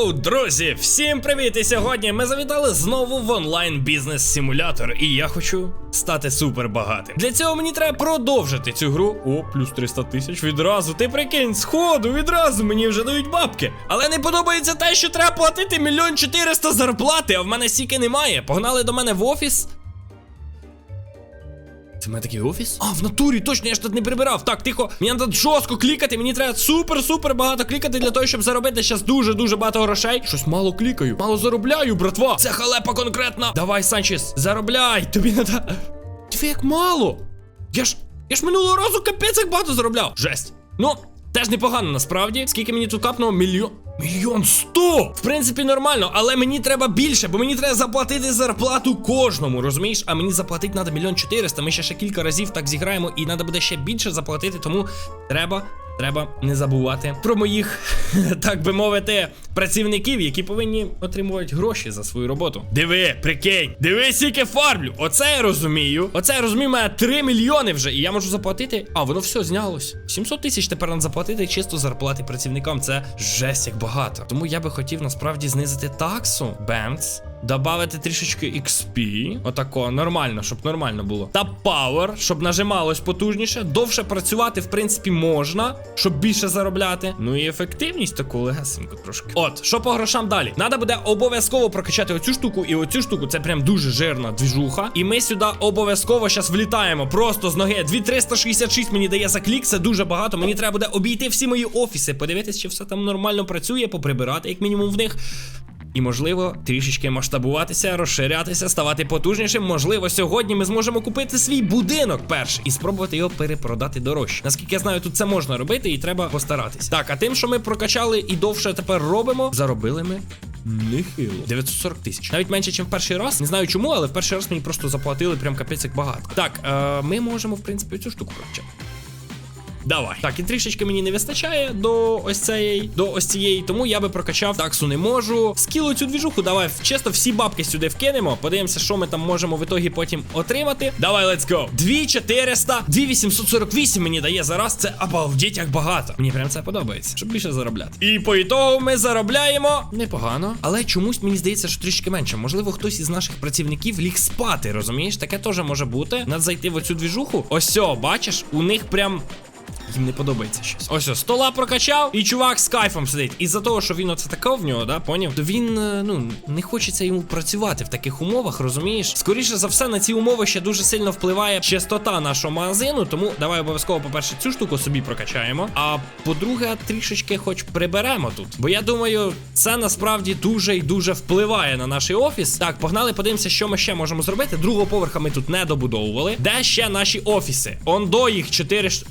Йоу, друзі, всім привіт! І сьогодні ми завітали знову в онлайн бізнес симулятор, і я хочу стати супер багатим. Для цього мені треба продовжити цю гру. О, плюс 300 тисяч відразу. Ти прикинь, сходу, відразу мені вже дають бабки. Але не подобається те, що треба платити мільйон чотириста зарплати, а в мене сіки немає. Погнали до мене в офіс. Це в мене такий офіс? А, в натурі, точно, я ж тут не прибирав. Так, тихо, мені треба жорстко клікати, мені треба супер-супер багато клікати для того, щоб заробити зараз дуже-дуже багато грошей. Щось мало клікаю, мало заробляю, братва. Це халепа конкретна. Давай, Санчес, заробляй, тобі треба. Диви, як мало. Я ж. Я ж минулого разу капець як багато заробляв. Жесть. Ну, теж непогано насправді. Скільки мені тут капнуло? Мільйон. Мільйон сто! В принципі, нормально, але мені треба більше, бо мені треба заплатити зарплату кожному, розумієш? А мені заплатити треба мільйон чотириста. Ми ще ще кілька разів так зіграємо, і треба буде ще більше заплатити, тому треба. Треба не забувати про моїх, так би мовити, працівників, які повинні отримувати гроші за свою роботу. Диви, прикинь, диви, скільки фармлю. Оце я розумію. Оце я розумію, має 3 мільйони вже. І я можу заплатити. А, воно все знялось. 700 тисяч тепер нам заплатити чисто зарплати працівникам. Це жесть як багато. Тому я би хотів насправді знизити таксу. Бемц. Добавити трішечки XP. Отако, нормально, щоб нормально було. Та Power, щоб нажималось потужніше. Довше працювати, в принципі, можна, щоб більше заробляти. Ну і ефективність таку легесеньку трошки. От, що по грошам далі? Надо буде обов'язково прокачати оцю штуку і оцю штуку. Це прям дуже жирна двіжуха. І ми сюди обов'язково зараз влітаємо. Просто з ноги. 2366 мені дає за клік, це дуже багато. Мені треба буде обійти всі мої офіси, подивитись, чи все там нормально працює, поприбирати, як мінімум, в них. І, можливо, трішечки масштабуватися, розширятися, ставати потужнішим. Можливо, сьогодні ми зможемо купити свій будинок перший і спробувати його перепродати дорожче. Наскільки я знаю, тут це можна робити і треба постаратись. Так, а тим, що ми прокачали і довше тепер робимо, заробили ми. Нехило. 940 тисяч. Навіть менше, ніж в перший раз. Не знаю чому, але в перший раз мені просто заплатили прям капець як багато. Так, е, ми можемо, в принципі, цю штуку прокачати. Давай. Так, і трішечки мені не вистачає до ось цієї, до ось цієї, тому я би прокачав таксу не можу. Скілу цю двіжуху, давай чисто всі бабки сюди вкинемо. Подивимося, що ми там можемо в ітогі потім отримати. Давай, let's go. 2400, 2848 мені дає зараз. Це обалдеть як багато. Мені прям це подобається, щоб більше заробляти. І по ітогу ми заробляємо непогано, але чомусь мені здається, що трішки менше. Можливо, хтось із наших працівників ліг спати, розумієш? Таке теж може бути. Надо зайти в оцю двіжуху. Ось, бачиш, у них прям. Їм не подобається щось. Ось ось, стола прокачав, і чувак з кайфом сидить. Із-за того, що він оце таке в нього, да, поняв? То він, е, ну, не хочеться йому працювати в таких умовах, розумієш? Скоріше за все, на ці умови ще дуже сильно впливає чистота нашого магазину. Тому давай обов'язково, по-перше, цю штуку собі прокачаємо. А по-друге, трішечки хоч приберемо тут. Бо я думаю, це насправді дуже і дуже впливає на наш офіс. Так, погнали, подивимося, що ми ще можемо зробити. Другого поверха ми тут не добудовували. Де ще наші офіси? Он до їх 4 ш-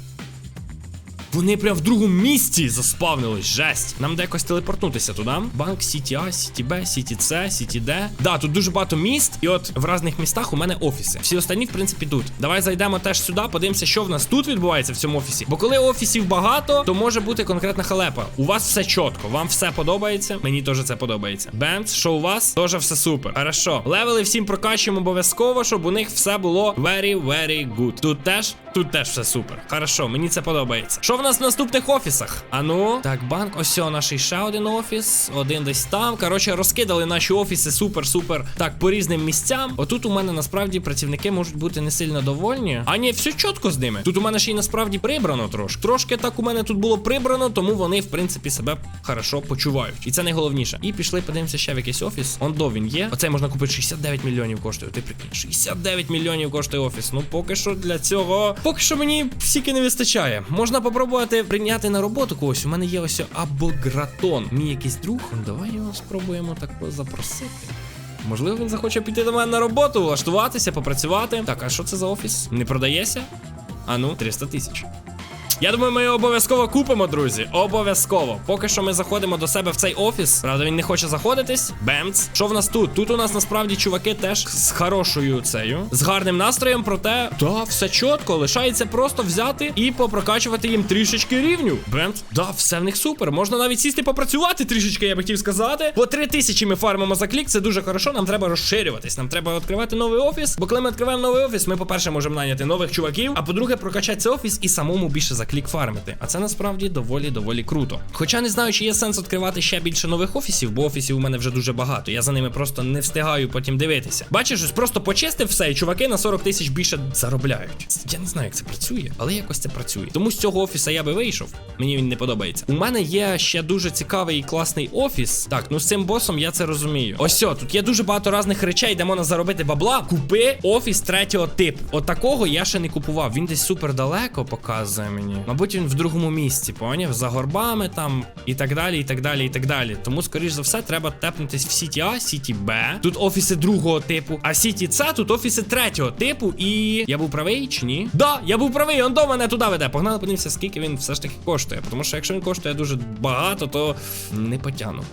вони прям в другому місці заспавнились. Жесть. Нам де якось телепортнутися туди. Банк Сіті А, Сіті Б, Сіті С, Сіті Д. Да, тут дуже багато міст, і от в різних містах у мене офіси. Всі останні, в принципі, тут. Давай зайдемо теж сюди, подивимося, що в нас тут відбувається в цьому офісі. Бо коли офісів багато, то може бути конкретна халепа. У вас все чітко, вам все подобається. Мені теж це подобається. Бемц, що у вас? Теж все супер. Хорошо. Левели всім прокачуємо обов'язково, щоб у них все було very, very good. Тут теж, тут теж все супер. Хорошо, мені це подобається. Що в нас в наступних офісах? Ану, так, банк, ось наш ще один офіс, один десь там. Коротше, розкидали наші офіси супер-супер. Так, по різним місцям. Отут у мене насправді працівники можуть бути не сильно довольні. А ні, все чітко з ними. Тут у мене ще й насправді прибрано трошки. Трошки так у мене тут було прибрано, тому вони, в принципі, себе хорошо почувають. І це найголовніше. І пішли, подивимося ще в якийсь офіс. Он до він є. Оцей можна купити 69 мільйонів коштує. Ти прикинь, 69 мільйонів коштує офіс. Ну поки що для цього. Поки що мені стільки не вистачає. Можна попробувати прийняти на роботу когось. У мене є ось абогратон. Мій якийсь друг. Давай його спробуємо так запросити. Можливо, він захоче піти до мене на роботу, влаштуватися, попрацювати. Так, а що це за офіс? Не продається? А ну, 300 тисяч. Я думаю, ми його обов'язково купимо, друзі. Обов'язково. Поки що ми заходимо до себе в цей офіс. Правда, він не хоче заходитись. Бемц. Що в нас тут? Тут у нас насправді чуваки теж з хорошою цею, з гарним настроєм, проте да, все чітко. Лишається просто взяти і попрокачувати їм трішечки рівню. Бемц. Да, все в них супер. Можна навіть сісти попрацювати трішечки, я би хотів сказати. По три тисячі ми фармимо за клік. Це дуже хорошо. Нам треба розширюватись. Нам треба відкривати новий офіс. Бо коли ми відкриваємо новий офіс, ми, по-перше, можемо наняти нових чуваків. А по-друге, прокачати цей офіс і самому більше заклікати. Клікфармити. А це насправді доволі доволі круто. Хоча не знаю, чи є сенс відкривати ще більше нових офісів, бо офісів у мене вже дуже багато. Я за ними просто не встигаю потім дивитися. Бачиш, ось просто почистив все, і чуваки на 40 тисяч більше заробляють. Я не знаю, як це працює, але якось це працює. Тому з цього офіса я би вийшов. Мені він не подобається. У мене є ще дуже цікавий і класний офіс. Так, ну з цим босом я це розумію. Ось все, тут є дуже багато різних речей, де можна заробити бабла. Купи офіс третього типу. От такого я ще не купував. Він десь супер далеко показує мені. Мабуть, він в другому місці, поняв? За горбами там і так далі, і так далі, і так далі. Тому, скоріш за все, треба тепнутись в Сіті А, Сіті Б. Тут офіси другого типу, а Сіті С тут офіси третього типу. І я був правий чи ні? Да, я був правий, он до мене туди веде. Погнали, подивимося, скільки він все ж таки коштує. Тому що якщо він коштує дуже багато, то не потягну.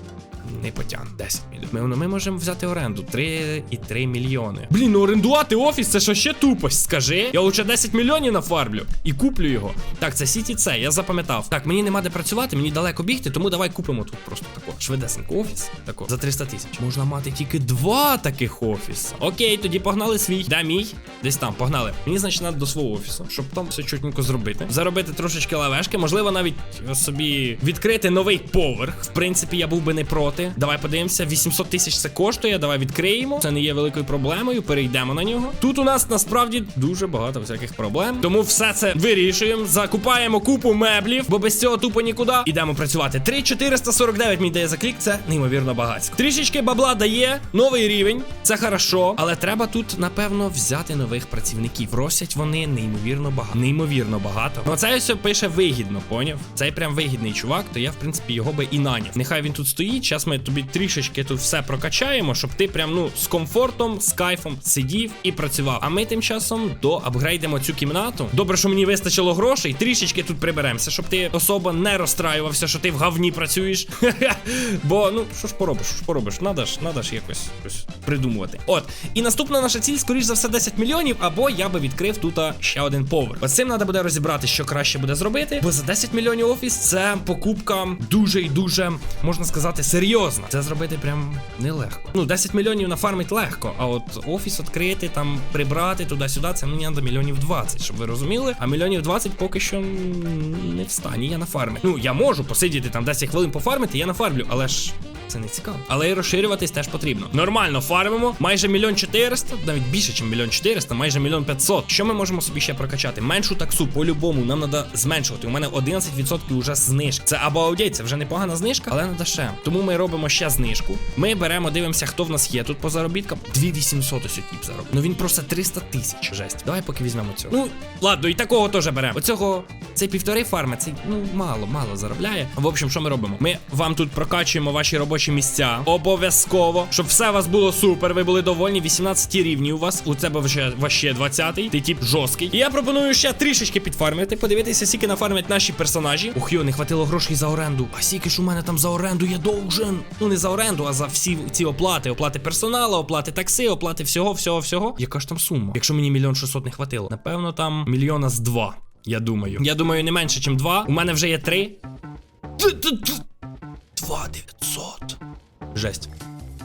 Не потягну. 10 мільйонів. Ми, ну, ми можемо взяти оренду 3,3 мільйони. Блін, ну орендувати офіс це що ще тупость, скажи. Я лучше 10 мільйонів нафарблю і куплю його. Так, це Сіті це, я запам'ятав. Так, мені нема де працювати, мені далеко бігти, тому давай купимо тут просто тако. Швидесенько офіс. Тако, за 300 тисяч. Можна мати тільки два таких офіси. Окей, тоді погнали свій. Де мій? Десь там, погнали. Мені, значить, треба до свого офісу, щоб там все чутненько зробити. Заробити трошечки лавешки, можливо, навіть собі відкрити новий поверх. В принципі, я був би не проти. Давай подивимося. 800 тисяч це коштує. Давай відкриємо. Це не є великою проблемою. Перейдемо на нього. Тут у нас насправді дуже багато всяких проблем. Тому все це вирішуємо. Закупаємо купу меблів, бо без цього тупо нікуди. Ідемо працювати. 3449 мені дає за клік. Це неймовірно багатсько. Трішечки бабла дає. Новий рівень. Це хорошо. Але треба тут, напевно, взяти нових працівників. Просять вони неймовірно багато. Неймовірно багато. Ну це все пише вигідно, поняв? Цей прям вигідний чувак, то я, в принципі, його би і наняв. Нехай він тут стоїть. Ми тобі трішечки тут все прокачаємо, щоб ти прям ну з комфортом, з кайфом сидів і працював. А ми тим часом доапгрейдимо цю кімнату. Добре, що мені вистачило грошей. Трішечки тут приберемося, щоб ти особо не розстраювався, що ти в говні працюєш. Бо ну що ж поробиш, що ж поробиш? Надо ж, надо ж якось придумувати. От і наступна наша ціль, скоріш за все, 10 мільйонів. Або я би відкрив тут ще один поверх. Оцим цим треба буде розібрати, що краще буде зробити. Бо за 10 мільйонів офіс це покупка дуже і дуже можна сказати серйозна. Це зробити прям нелегко. Ну 10 мільйонів нафармить легко. А от офіс відкрити, там прибрати туди-сюди, це мені треба мільйонів 20, щоб ви розуміли. А мільйонів 20 поки що не встані. стані. Я нафармив. Ну я можу посидіти там 10 хвилин пофармити, я нафармлю, але ж. Це не цікаво. Але і розширюватись теж потрібно. Нормально фармимо. Майже мільйон 400, навіть більше, ніж мільйон 400, майже мільйон 500. Що ми можемо собі ще прокачати? Меншу таксу по-любому нам треба зменшувати. У мене 11% вже знижки. Це або аудіт, це вже непогана знижка, але не ще. Тому ми робимо ще знижку. Ми беремо, дивимося, хто в нас є тут по заробіткам. 2800 ось тип заробив. Ну він просто 300 тисяч. Жесть. Давай поки візьмемо цього. Ну, ладно, і такого теж беремо. Оцього цей півтори фарми, цей ну мало, мало заробляє. В общем, що ми робимо? Ми вам тут прокачуємо ваші робочі місця. Обов'язково, щоб все у вас було супер. Ви були довольні. 18 рівні у вас. У тебе вже ваще 20-й. Ти тип жорсткий. І я пропоную ще трішечки підфармити. Подивитися, скільки нафармять наші персонажі. Ух, йо, не хватило грошей за оренду. А скільки ж у мене там за оренду є довжен. Ну не за оренду, а за всі ці оплати. Оплати персоналу, оплати такси, оплати всього, всього, всього. Яка ж там сума? Якщо мені мільйон шістсот не хватило, напевно, там мільйона з два. Я думаю. Я думаю, не менше, ніж два. У мене вже є три. Два дев'ятсот. Жесть.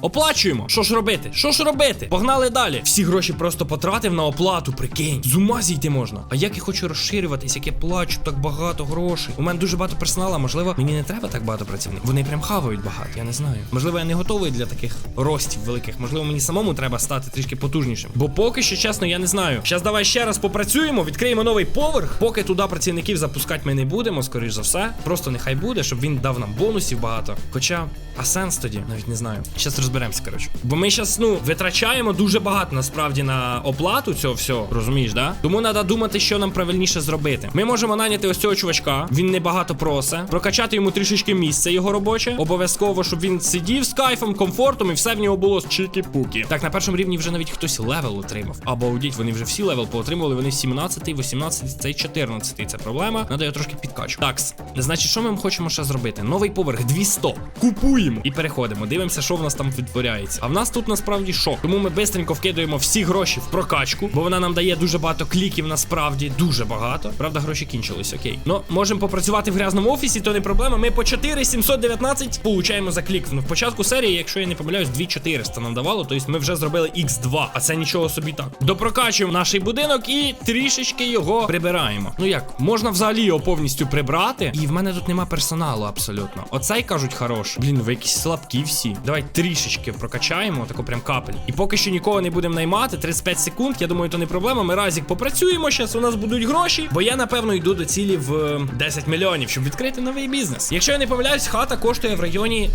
Оплачуємо. Що ж робити? Що ж робити? Погнали далі. Всі гроші просто потратив на оплату, прикинь. З ума зійти можна. А як я хочу розширюватись, як я плачу так багато грошей. У мене дуже багато персоналу, можливо, мені не треба так багато працівників. Вони прям хавають багато, я не знаю. Можливо, я не готовий для таких ростів великих. Можливо, мені самому треба стати трішки потужнішим. Бо поки що, чесно, я не знаю. Зараз давай ще раз попрацюємо, відкриємо новий поверх. Поки туди працівників запускати ми не будемо, скоріш за все. Просто нехай буде, щоб він дав нам бонусів багато. Хоча, а сенс тоді, навіть не знаю. Щас розберемося, коротше. Бо ми зараз, ну, витрачаємо дуже багато насправді на оплату цього всього, розумієш, да? Тому треба думати, що нам правильніше зробити. Ми можемо наняти ось цього чувачка, він небагато просить, прокачати йому трішечки місце його робоче. Обов'язково, щоб він сидів з кайфом, комфортом і все в нього було з чікі-пукі. Так, на першому рівні вже навіть хтось левел отримав. Або аудіть, вони вже всі левел поотримували, вони 17, 18, цей 14. Це проблема. Надо його трошки підкачу. Так, значить, що ми хочемо ще зробити? Новий поверх 200. Купуємо і переходимо. Дивимося, що в нас там відтворяється. А в нас тут насправді шок. Тому ми бистренько вкидуємо всі гроші в прокачку, бо вона нам дає дуже багато кліків, насправді дуже багато. Правда, гроші кінчились, окей. Ну, можемо попрацювати в грязному офісі, то не проблема. Ми по 4719 получаємо за клік. Ну, в початку серії, якщо я не помиляюсь, 2400 нам давало, тобто ми вже зробили X2, а це нічого собі так. Допрокачуємо наш будинок і трішечки його прибираємо. Ну як, можна взагалі його повністю прибрати, і в мене тут нема персоналу абсолютно. Оцей кажуть хорош. Блін, ви якісь слабкі всі. Давай трішечки прокачаємо, таку прям капель. І поки що нікого не будемо наймати. 35 секунд. Я думаю, то не проблема. Ми разік попрацюємо. Зараз у нас будуть гроші. Бо я напевно йду до цілі в е, 10 мільйонів, щоб відкрити новий бізнес. Якщо я не помиляюсь, хата коштує в районі.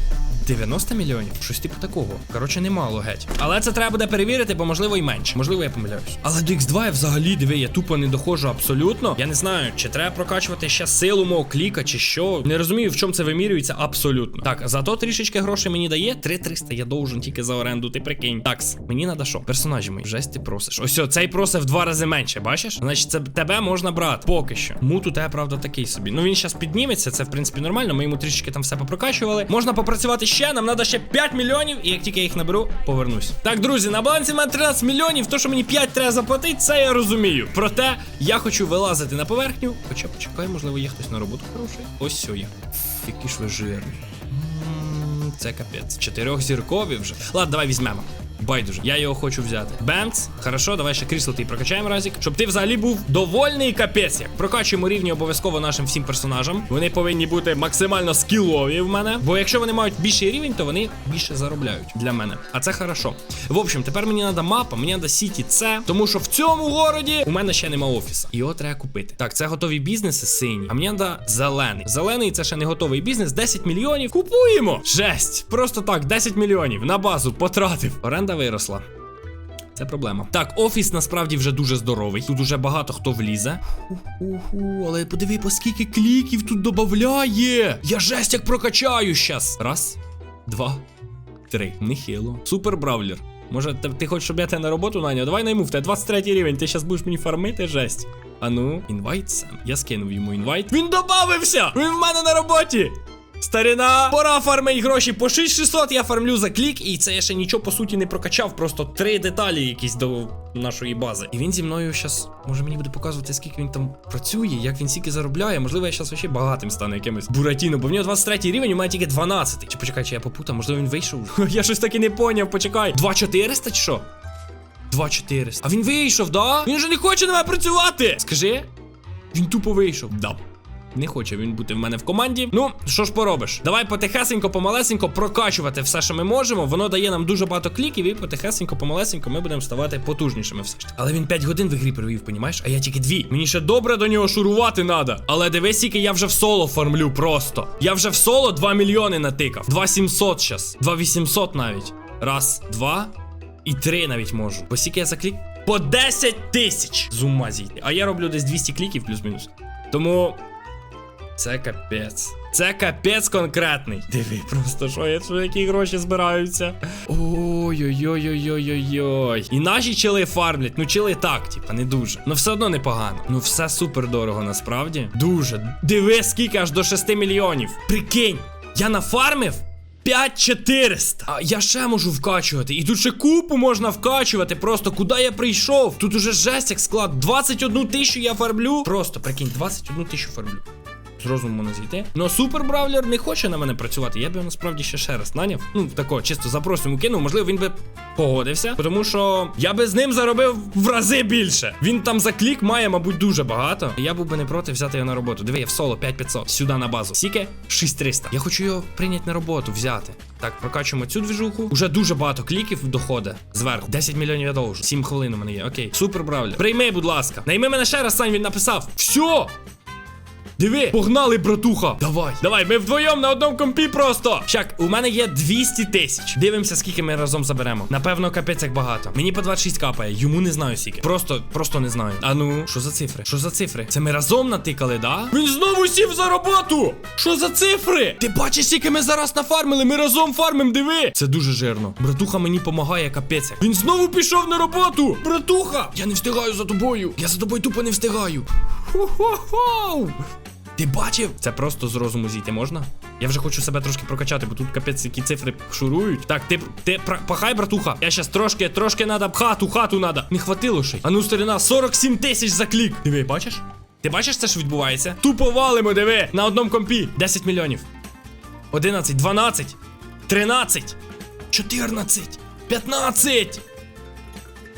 90 мільйонів? Щось типу такого. Коротше, немало геть. Але це треба буде перевірити, бо можливо і менше. Можливо, я помиляюсь. Але до X2 я взагалі диви, я тупо не доходжу абсолютно. Я не знаю, чи треба прокачувати ще силу мого кліка, чи що. Не розумію, в чому це вимірюється абсолютно. Так, зато трішечки грошей мені дає. 3300 я должен тільки за оренду, ти прикинь. Такс, мені треба що? Персонажі мої. Жесть ти просиш. Ось цей просить в два рази менше, бачиш? Значить, це тебе можна брати. Поки що. Мут у правда, такий собі. Ну він зараз підніметься, це в принципі нормально. Ми йому трішечки там все попрокачували. Можна попрацювати ще. Нам треба ще 5 мільйонів, і як тільки я їх наберу, повернусь. Так, друзі, на балансі в мене 13 мільйонів. То, що мені 5 треба заплатити, це я розумію. Проте я хочу вилазити на поверхню. Хоча почекай, можливо, є хтось на роботу хороший. Ось сьо я. Які ж ви жирні. Це капець. Чотирьохзіркові вже. Ладно, давай візьмемо. Байдуже, я його хочу взяти. Бенц, хорошо, давай ще крісло ти прокачаємо разік, щоб ти взагалі був довольний капець. Як прокачуємо рівні обов'язково нашим всім персонажам. Вони повинні бути максимально скілові в мене. Бо якщо вони мають більший рівень, то вони більше заробляють для мене. А це хорошо. В общем, тепер мені треба мапа, мені треба Сіті С, тому що в цьому городі у мене ще нема офісу. Його треба купити. Так, це готові бізнеси сині. А мені треба зелений. Зелений це ще не готовий бізнес. 10 мільйонів. Купуємо! Жесть! Просто так, 10 мільйонів на базу потратив. Оренда виросла. Це проблема. Так, офіс насправді вже дуже здоровий. Тут уже багато хто влізе. Уху, але подиви, по скільки кліків тут додає. Я жесть як прокачаю щас. Раз, два, три. Нехило. Супер бравлер. Може, ти, ти хочеш, щоб я тебе на роботу наняв? Давай найму, в тебе 23 рівень, ти зараз будеш мені фармити, жесть. А ну, інвайт сам. Я скинув йому інвайт. Він добавився! Він в мене на роботі! Старина, пора фармить гроші по 6600 я фармлю за клік, і це я ще нічого по суті не прокачав, просто три деталі якісь до нашої бази. І він зі мною зараз може мені буде показувати, скільки він там працює, як він стільки заробляє. Можливо, я зараз вообще багатим стану якимось буратіно, бо в нього 23 рівень, у мене тільки 12. Чи почекай, чи я попутав, можливо, він вийшов. я щось таки не поняв, почекай. 2400 чи що? 2400. А він вийшов, да? Він же не хоче на мене працювати. Скажи. Він тупо вийшов. Да. Не хоче він бути в мене в команді. Ну, що ж поробиш? Давай потихесенько, помалесенько прокачувати все, що ми можемо. Воно дає нам дуже багато кліків, і потихесенько, помалесенько ми будемо ставати потужнішими все ж таки. Але він 5 годин в ігрі провів, понімаєш? А я тільки 2. Мені ще добре до нього шурувати треба. Але дивись, скільки я вже в соло фармлю просто. Я вже в соло 2 мільйони натикав. 2700 щас. 2800 навіть. Раз, два і три навіть можу. Бо скільки я за клік? По 10 тисяч з ума зійти. А я роблю десь 200 кліків плюс-мінус. Тому. Це капець. Це капець конкретний. Диви, просто що я що які гроші збираються. Ой-ой-ой-ой-ой-ой-ой. І наші чили фармлять. Ну, чили так, типа, не дуже. Ну все одно непогано. Ну все супер дорого, насправді. Дуже. Диви, скільки аж до 6 мільйонів. Прикинь, я нафармив 5400. А я ще можу вкачувати. І тут ще купу можна вкачувати. Просто куди я прийшов? Тут уже жесть як склад. 21 тисячу я фармлю. Просто прикинь, 21 тисячу фармлю. З розуму не зійти. Ну супер бравлер не хоче на мене працювати. Я б його насправді ще ще раз наняв. Ну, тако, чисто запрос йому кинув. Можливо, він би погодився. Тому що я би з ним заробив в рази більше. Він там за клік має, мабуть, дуже багато. Я був би не проти взяти його на роботу. Диви, я в соло 5500. Сюди на базу. Сіке 6300. Я хочу його прийняти на роботу, взяти. Так, прокачуємо цю двіжуху. Уже дуже багато кліків доходить зверху. 10 мільйонів я должен. 7 хвилин у мене є. Окей. Супер бравлер. Прийми, будь ласка. Найми мене ще раз, Сань, він написав. Все! Диви, погнали, братуха. Давай, давай, ми вдвоєм на одному компі просто. Щак, у мене є 200 тисяч. Дивимося, скільки ми разом заберемо. Напевно, капець як багато. Мені по 26 капає, йому не знаю скільки. Просто, просто не знаю. А ну, що за цифри? Що за цифри? Це ми разом натикали, да? Він знову сів за роботу! Що за цифри? Ти бачиш, скільки ми зараз нафармили? Ми разом фармим, диви! Це дуже жирно. Братуха мені помагає, капець. Він знову пішов на роботу! Братуха! Я не встигаю за тобою! Я за тобою тупо не встигаю. Хо-хо-хо! Ти бачив? Це просто з розуму зійти можна? Я вже хочу себе трошки прокачати, бо тут капець які цифри шурують. Так, ти, ти пахай, братуха. Я щас трошки, трошки надо хату, хату надо. Не хватило ще. А ну, старина, 47 тисяч за клік. Диви, бачиш? Ти бачиш, це що відбувається? Тупо валимо, диви, на одному компі. 10 мільйонів. 11, 12, 13, 14, 15,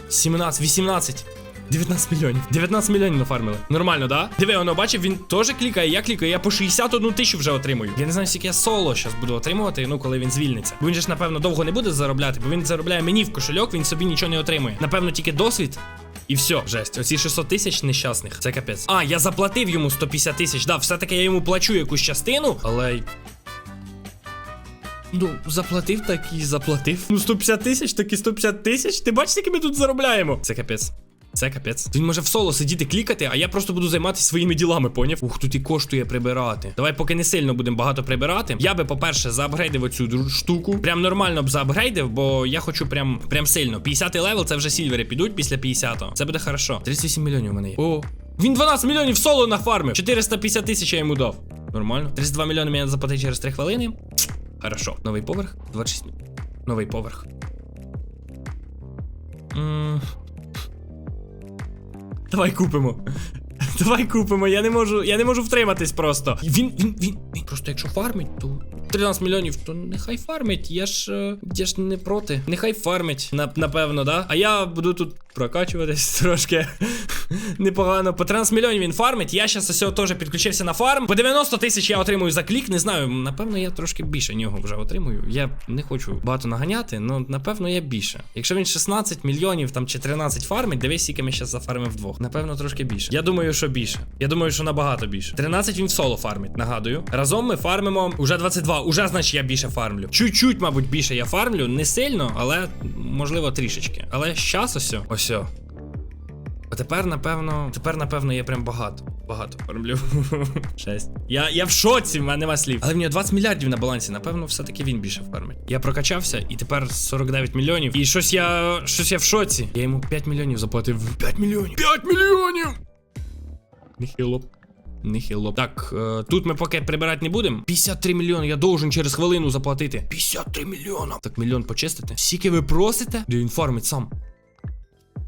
17, 18. 19 мільйонів. 19 мільйонів нафармили. Нормально, да? Диви, воно бачив, він теж клікає, я клікаю, я по 61 тисячу вже отримую. Я не знаю, скільки я соло зараз буду отримувати, ну коли він звільниться. Бо він же ж, напевно, довго не буде заробляти, бо він заробляє мені в кошельок, він собі нічого не отримує. Напевно, тільки досвід. І все, жесть. Оці 600 тисяч нещасних. Це капець. А, я заплатив йому 150 тисяч. Да, все-таки я йому плачу якусь частину, але. Ну, заплатив, так і заплатив. Ну, 150 тисяч, так і 150 тисяч. Ти бачиш, скільки ми тут заробляємо? Це капець. Це капець. Він може в соло сидіти клікати, а я просто буду займатися своїми ділами, поняв? Ух, тут і коштує прибирати. Давай, поки не сильно будемо багато прибирати. Я би, по-перше, заапгрейдив оцю штуку. Прям нормально б заапгрейдив, бо я хочу прям прям сильно. 50 левел це вже сільвери підуть після 50-го. Це буде хорошо. 38 мільйонів у мене є. О. Він 12 мільйонів соло нафармив. 450 тисяч я йому дав. Нормально. 32 мільйони мені заплатити через 3 хвилини. Хорошо. Новий поверх. 26. Новий поверх. Давай купимо. Давай купимо. Я не можу, я не можу втриматись просто. Він, він, він, він просто якщо фармить, то 13 мільйонів, то нехай фармить. Я ж е, я ж не проти. Нехай фармить, напевно, да? А я буду тут прокачуватись трошки непогано. По 13 мільйонів він фармить. Я щас ось теж підключився на фарм. По 90 тисяч я отримую за клік. Не знаю, напевно, я трошки більше нього вже отримую. Я не хочу багато наганяти, але напевно я більше. Якщо він 16 мільйонів там чи 13 фармить, дивись, скільки ми зараз зафармимо вдвох. Напевно, трошки більше. Я думаю, що більше. Я думаю, що набагато більше. 13 він в соло фармить, нагадую. Разом ми фармимо уже 22. Уже, значить, я більше фармлю. Чуть-чуть, мабуть, більше я фармлю. Не сильно, але можливо трішечки. Але щас ось. Ось. А тепер, напевно, тепер, напевно, я прям багато. Багато фармлю. Шесть. Я, я в шоці, в мене нема слів. Але в нього 20 мільярдів на балансі. Напевно, все-таки він більше фармить. Я прокачався, і тепер 49 мільйонів. І щось я. щось я в шоці. Я йому 5 мільйонів заплатив. 5 мільйонів! 5 мільйонів! Нехило. Нехило. Так, е, тут ми поки прибирати не будемо. 53 мільйони, я должен через хвилину заплатити. 53 мільйона. Так, мільйон почистити. Скільки ви просите? Де він фармить сам.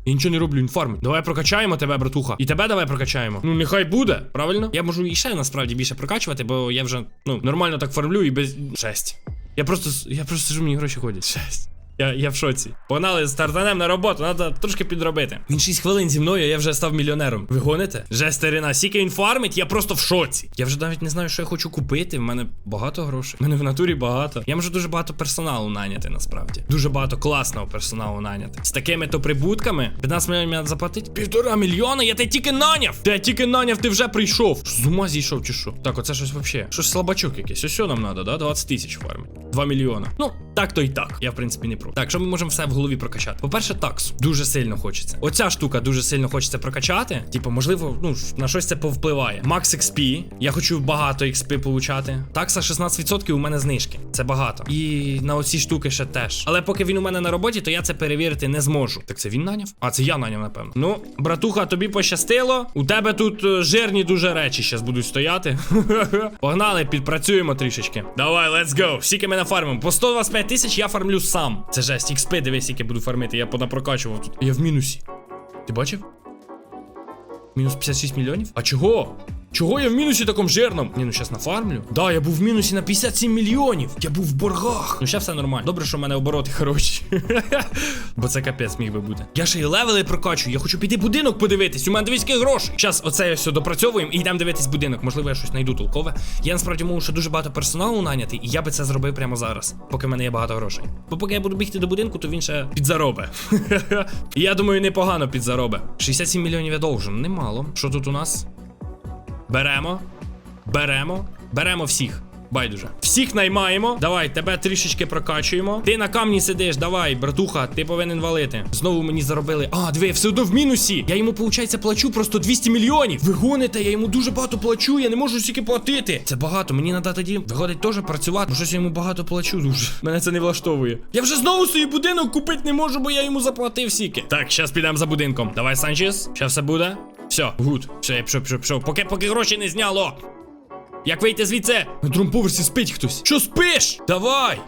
Я нічого не роблю, він фармить. Давай прокачаємо тебе, братуха. І тебе давай прокачаємо. Ну, нехай буде, правильно? Я можу і ще насправді більше прокачувати, бо я вже ну нормально так фармлю і без. Шесть. Я просто я просто сижу, мені гроші ходять. Шесть. Я, я в шоці. Погнали стартанем на роботу, треба трошки підробити. Він 6 хвилин зі мною, я вже став мільйонером. Ви гоните? Же старина, скільки він фармить, я просто в шоці. Я вже навіть не знаю, що я хочу купити. В мене багато грошей. В мене в натурі багато. Я можу дуже багато персоналу наняти, насправді. Дуже багато класного персоналу наняти. З такими то прибутками 15 мільйонів мені заплатити. Півтора мільйона, я тебе тільки наняв. Ти тільки наняв, ти вже прийшов. З ума зійшов чи що? Так, оце щось вообще. Щось слабачок якийсь. Ось нам треба, да? 20 тисяч фармить. 2 мільйона. Ну, так то і так. Я в принципі не проти. Так, що ми можемо все в голові прокачати? По-перше, такс. Дуже сильно хочеться. Оця штука дуже сильно хочеться прокачати. Типу, можливо, ну на щось це повпливає. Max XP. Я хочу багато XP получати. Такса 16% у мене знижки. Це багато. І на оці штуки ще теж. Але поки він у мене на роботі, то я це перевірити не зможу. Так це він наняв? А це я наняв, напевно. Ну, братуха, тобі пощастило. У тебе тут е, жирні дуже речі зараз будуть стояти. Погнали, підпрацюємо трішечки. Давай, let's go. Скільки ми нафармимо? По 125 тисяч я фармлю сам. Це жесть, XP, дивись, скільки буду фармити. Я понапрокачував тут. Я в мінусі. Ти бачив? Мінус 56 мільйонів? А чого? Чого я в мінусі такому жирному? Ні, ну щас нафармлю. Да, я був в мінусі на 57 мільйонів. Я був в боргах. Ну, щас все нормально. Добре, що в мене обороти хороші. Бо це капець міг би бути. Я ще й левели прокачую. Я хочу піти будинок подивитись. У мене скільки грошей. Щас оце все допрацьовуємо і йдемо дивитись будинок. Можливо, я щось знайду толкове. Я насправді можу ще дуже багато персоналу наняти, і я би це зробив прямо зараз, поки в мене є багато грошей. Бо поки я буду бігти до будинку, то він ще підзаробе. Я думаю, непогано підзаробе. 67 мільйонів я должен. Немало. Що тут у нас? Беремо. Беремо. Беремо всіх. Байдуже. Всіх наймаємо. Давай, тебе трішечки прокачуємо. Ти на камні сидиш, давай, братуха, ти повинен валити. Знову мені заробили. А, диви, все одно в мінусі. Я йому, виходить, плачу просто 200 мільйонів. Ви гоните, я йому дуже багато плачу, я не можу стільки платити. Це багато. Мені треба тоді виходить теж працювати. Бо щось я йому багато плачу дуже. Мене це не влаштовує. Я вже знову свій будинок купити не можу, бо я йому заплатив сіки. Так, зараз підемо за будинком. Давай, Санчес. Зараз все буде. Все, гуд. Все, я пішов, пішов, пішов. Поки, поки гроші не зняло. Як вийти звідси? На другому поверсі спить хтось. Що спиш? Давай!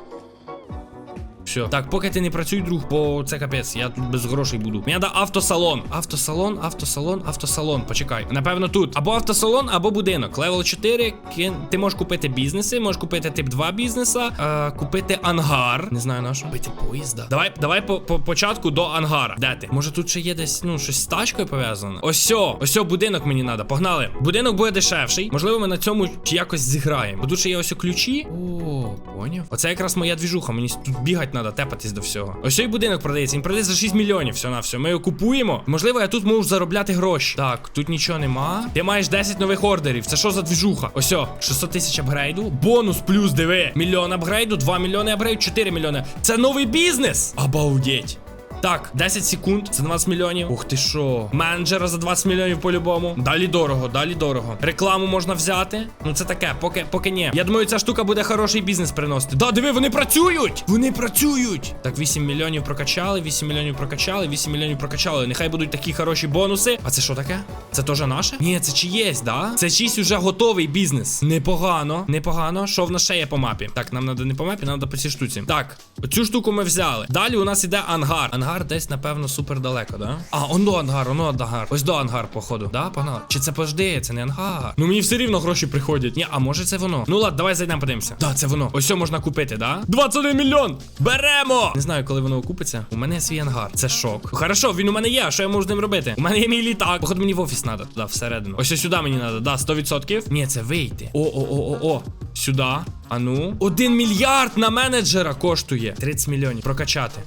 Все. Так, поки ти не працюй, друг, бо це капець, я тут без грошей буду. Мені треба автосалон. Автосалон, автосалон, автосалон. Почекай. Напевно, тут. Або автосалон, або будинок. Левел 4. кин- Ти можеш купити бізнеси, можеш купити тип 2 бізнеса, е, купити ангар. Не знаю на що. Купити поїзда. Давай, давай по, по початку до ангара. Де ти? Може тут ще є десь, ну, щось з тачкою пов'язане? Ось сьо, ось сьо, будинок мені треба. Погнали. Будинок буде дешевший. Можливо, ми на цьому якось зіграємо. Бо тут ще є ось ключі. О, поняв. Оце якраз моя двіжуха. Мені тут бігати треба, тепатись до всього. Ось цей будинок продається. Він продається за 6 мільйонів. Все на все. Ми його купуємо. Можливо, я тут можу заробляти гроші. Так, тут нічого нема. Ти маєш 10 нових ордерів. Це що за двіжуха? Ось о, 600 тисяч апгрейду. Бонус плюс диви. Мільйон апгрейду, 2 мільйони апгрейду, 4 мільйони. Це новий бізнес. Обалдеть. Так, 10 секунд, це 20 мільйонів. Ух ти що. Менеджера за 20 мільйонів по-любому. Далі дорого, далі дорого. Рекламу можна взяти. Ну це таке, поки, поки ні. Я думаю, ця штука буде хороший бізнес приносити. Да, диви, вони працюють! Вони працюють! Так, 8 мільйонів прокачали, 8 мільйонів прокачали, 8 мільйонів прокачали. Нехай будуть такі хороші бонуси. А це що таке? Це теж наше? Ні, це чиєсь, да? Це чийсь уже готовий бізнес. Непогано, непогано. Що в нас ще є по мапі? Так, нам треба не по мапі, нам треба по цій штуці. Так, цю штуку ми взяли. Далі у нас іде ангар. Ангар десь, напевно, супер далеко, да? А, оно ангар, оно ангар. Ось до ангар, походу. Да, погнали. Чи це пожди, це не ангар. Ну мені все рівно гроші приходять. Ні, а може це воно? Ну ладно, давай зайдемо, подивимося. Да, це воно. Ось що можна купити, да? 21 мільйон! Беремо! Не знаю, коли воно окупиться. У мене є свій ангар. Це шок. Хорошо, він у мене є. Що я можу з ним робити? У мене є мій літак. Походу, мені в офіс треба туди, всередину. Ось сюди мені треба, да, 100%. Ні, це вийти. О, о, о, о, о. Сюди. А ну. Один мільярд на менеджера коштує. 30 мільйонів. Прокачати.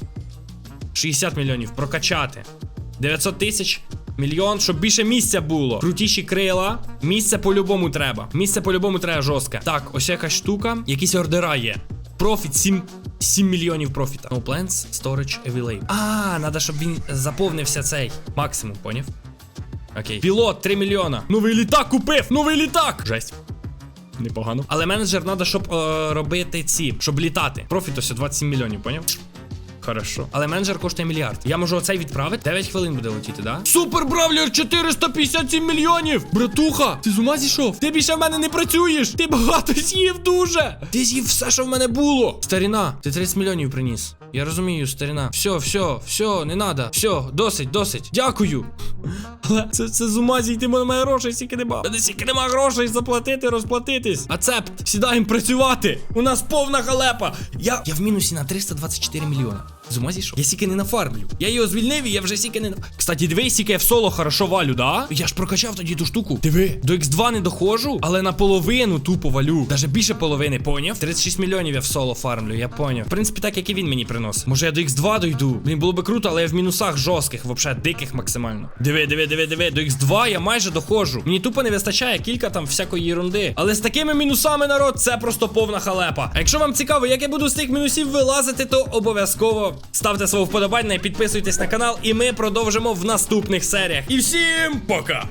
60 мільйонів прокачати. 900 тисяч. Мільйон, щоб більше місця було. Крутіші крила. Місце по-любому треба. Місце по-любому треба жорстке. Так, ось якась штука. Якісь ордера є. Профіт 7, 7 мільйонів профіта. No plans, storage, available. А, треба, щоб він заповнився цей. Максимум, поняв? Окей. Пілот 3 мільйона. Новий літак купив! Новий літак! Жесть. Непогано. Але менеджер треба, щоб е, робити ці, щоб літати. Профіт ось 27 мільйонів, поняв? Хорошо. Але менеджер коштує мільярд. Я можу оцей відправити. 9 хвилин буде летіти, да? Супер бравлер 457 мільйонів! Братуха, ти з ума зійшов? Ти більше в мене не працюєш! Ти багато з'їв дуже! Ти з'їв все, що в мене було! Старіна, ти 30 мільйонів приніс. Я розумію, старіна. Все, все, все, не надо. Все, досить, досить. Дякую. Але це, це з ума зійти, бо немає грошей, стільки нема. Мене стільки нема грошей заплатити, розплатитись. Ацепт, сідаємо працювати. У нас повна халепа. Я, я в мінусі на 324 мільйона. З ума зійшов? Я сіки не нафармлю. Я його звільнив і я вже сіки не на. Кстати, диви, сіки я в соло хорошо валю, да? Я ж прокачав тоді ту штуку. Диви, до X2 не доходжу, але наполовину тупо валю. Даже більше половини, поняв? 36 мільйонів я в соло фармлю, я поняв. В принципі, так як і він мені приносить. Може я до X2 дойду. Блін, було би круто, але я в мінусах жорстких, вообще диких максимально. Диви, диви, диви, диви. До X2 я майже доходжу. Мені тупо не вистачає кілька там всякої ерунди. Але з такими мінусами, народ, це просто повна халепа. А якщо вам цікаво, як я буду з тих мінусів вилазити, то обов'язково ставте свого вподобання підписуйтесь на канал, і ми продовжимо в наступних серіях. І всім пока!